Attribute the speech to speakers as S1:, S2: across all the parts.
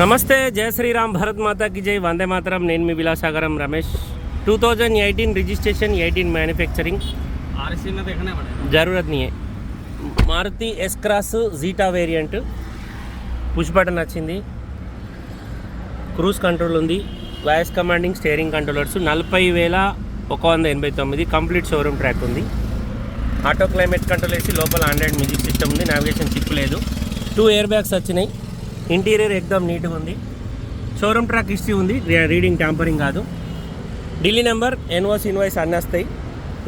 S1: నమస్తే జయ శ్రీరామ్ భరత్ మాతాకి జై వందే మాతరం నేను మీ Vilasagaram Ramesh two thousand eighteen registration eighteen manufacturing
S2: RC में देखना पड़ेगा
S1: जरूरत नहीं है Maruti S cross Zeta variant push button వచ్చింది క్రూజ్ కంట్రోల్ ఉంది వాయిస్ కమాండింగ్ స్టీరింగ్ కంట్రోలర్స్ నలభై వేల ఒక వంద ఎనభై తొమ్మిది కంప్లీట్ షోరూమ్ ట్రాక్ ఉంది ఆటో క్లైమేట్ కంట్రోల్ వేసి లోపల ఆండ్రాయిడ్ మ్యూజిక్ సిస్టమ్ ఉంది నావిగేషన్ చిప్ లేదు టూ ఇయర్ బ్యాగ్స్ వచ్చినాయి ఇంటీరియర్ ఎక్దమ్ నీట్గా ఉంది. షోరూమ్ ట్రాక్ హిస్టరీ ఉంది. రీడింగ్ ట్యాంపరింగ్ కాదు. ఢిల్లీ నెంబర్ ఎన్ఓస్ ఇన్వాయిస్ అన్నీ వస్తాయి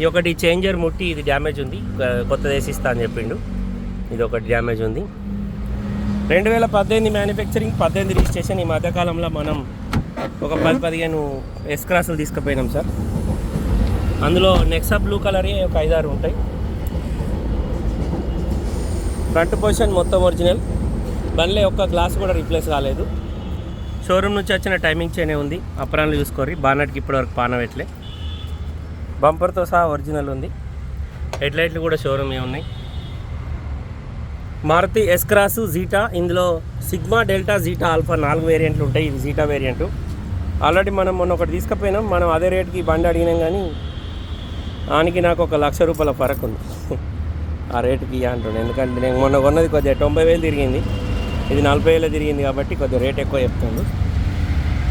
S1: ఈ ఒకటి చేంజర్ ముట్టి ఇది డ్యామేజ్ ఉంది. కొత్త కొత్తది వేసిస్తా అని చెప్పిండు. ఇది ఒకటి డ్యామేజ్ ఉంది. రెండు వేల పద్దెనిమిది మ్యానుఫ్యాక్చరింగ్ పద్దెనిమిది రిజిస్ట్రేషన్ ఈ మధ్యకాలంలో మనం ఒక పది పదిహేను ఎస్ క్రాసులు తీసుకుపోయినాం సార్ అందులో నెక్సా బ్లూ కలర్ ఒక ఐదారు ఉంటాయి. ఫ్రంట్ పొజిషన్ మొత్తం ఒరిజినల్ బండ్లే ఒక్క గ్లాస్ కూడా రీప్లేస్ కాలేదు. షోరూమ్ నుంచి వచ్చిన టైమింగ్ చేనే ఉంది. అప్రాన్లు చూసుకోరి బానట్కి ఇప్పటివరకు పానవెట్లే బంపర్తో సహా ఒరిజినల్ ఉంది. హెడ్లైట్లు కూడా షోరూమే ఉన్నాయి. మారుతి ఎస్క్రాసు జీటా ఇందులో సిగ్మా డెల్టా జీటా ఆల్ఫా నాలుగు వేరియంట్లు ఉంటాయి. ఇది జీటా వేరియంట్ ఆల్రెడీ మనం మొన్న ఒకటి తీసుకుపోయినాం. మనం అదే రేట్కి బండి అడిగినాం కానీ ఆనికి నాకు ఒక లక్ష రూపాయల ఫరక్ ఉంది. ఆ రేటుకి అంటుండే ఎందుకంటే నేను మొన్న కొన్నది కొద్దిగా తొంభై వేలు తిరిగింది. ఇది నలభై వేలు తిరిగింది కాబట్టి కొద్దిగా రేట్ ఎక్కువ చెప్తుండు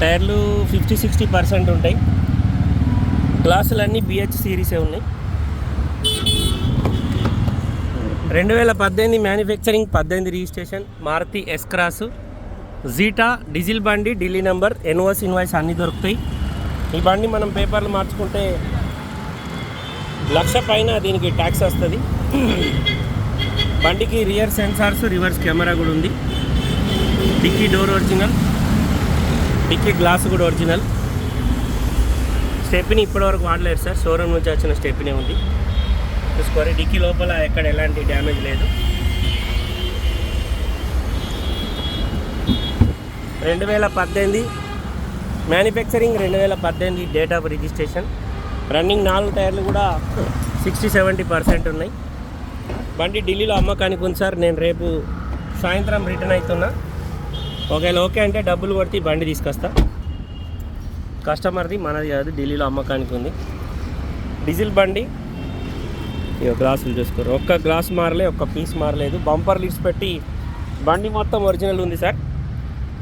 S1: టైర్లు ఫిఫ్టీ సిక్స్టీ పర్సెంట్ ఉంటాయి. గ్లాసులు అన్నీ బిహెచ్ సిరీసే ఉన్నాయి. రెండు వేల పద్దెనిమిది మ్యానుఫ్యాక్చరింగ్ పద్దెనిమిది registration Maruti S cross Zeta diesel బండి ఢిల్లీ నెంబర్ ఎన్ఓస్ ఇన్వాయిస్ అన్నీ దొరుకుతాయి. ఈ బండి మనం పేపర్లు మార్చుకుంటే లక్ష పైన దీనికి ట్యాక్స్ వస్తుంది. బండికి రియర్ సెన్సార్స్ రివర్స్ కెమెరా కూడా ఉంది. Dickey door original dickey glass కూడా ఒరిజినల్ స్టెప్ని ఇప్పటివరకు వాడలేదు సార్ షోరూమ్ నుంచి వచ్చిన స్టెప్నే ఉంది. చూసుకోరి డిక్కీ లోపల ఎక్కడ ఎలాంటి డ్యామేజ్ లేదు. రెండు వేల పద్దెనిమిది మ్యానుఫ్యాక్చరింగ్ రెండు వేల పద్దెనిమిది డేట్ ఆఫ్ రిజిస్ట్రేషన్ రన్నింగ్ నాలుగు టైర్లు కూడా సిక్స్టీ సెవెంటీ పర్సెంట్ ఉన్నాయి. బండి ఢిల్లీలో అమ్మకానికి ఉంది సార్ నేను రేపు సాయంత్రం రిటర్న్ అవుతున్నా. ఒకవేళ ఓకే అంటే డబ్బులు కొడితే బండి తీసుకొస్తా. కస్టమర్ది మనది కాదు ఢిల్లీలో అమ్మకానికి ఉంది. డీజిల్ బండి. ఇక గ్లాసులు చూసుకోరు. ఒక్క గ్లాస్ మారలే ఒక్క పీస్ మారలేదు. బంపర్ లిస్ట్ పెట్టి బండి మొత్తం ఒరిజినల్ ఉంది సార్.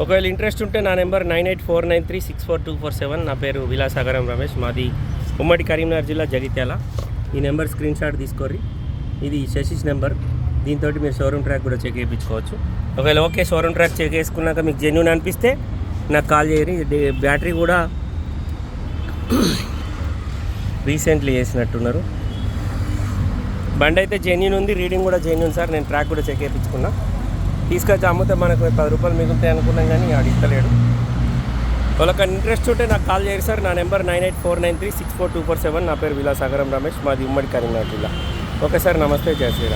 S1: ఒకవేళ ఇంట్రెస్ట్ ఉంటే నా number nine eight four nine three six four two four seven. నా పేరు విలాసాగరం రమేష్. మాది ఉమ్మడి కరీంనగర్ జిల్లా జగిత్యాల. ఈ నెంబర్ స్క్రీన్ షాట్ తీసుకోర్రి. ఇది శశిష్ నెంబర్. దీంతో మీరు షోరూమ్ ట్రాక్ కూడా చెక్ చేయించుకోవచ్చు. ఒకవేళ ఓకే షోరూమ్ ట్రాక్ చెక్ చేసుకున్నాక మీకు జెన్యున్ అనిపిస్తే నాకు కాల్ చేయని బ్యాటరీ కూడా రీసెంట్లీ చేసినట్టున్నారు. బండి అయితే జెన్యున్ ఉంది రీడింగ్ కూడా జెన్యున్ సార్. నేను ట్రాక్ కూడా చెక్ చేయించుకున్నా. తీసుకొచ్చి అమ్మితే మనకు పది రూపాయలు మిగులుతాయి అనుకున్నాం కానీ ఆడు ఇస్తలేడు. వాళ్ళకి ఇంట్రెస్ట్ ఉంటే నాకు కాల్ చేయరు సార్. నా number nine eight four nine three six four two four seven. నా పేరు విలాసాగరం రమేష్. మాది ఉమ్మడి కరీంనగర్ జిల్లా. ఓకే సార్ నమస్తే. జయ శ్రీరామ్.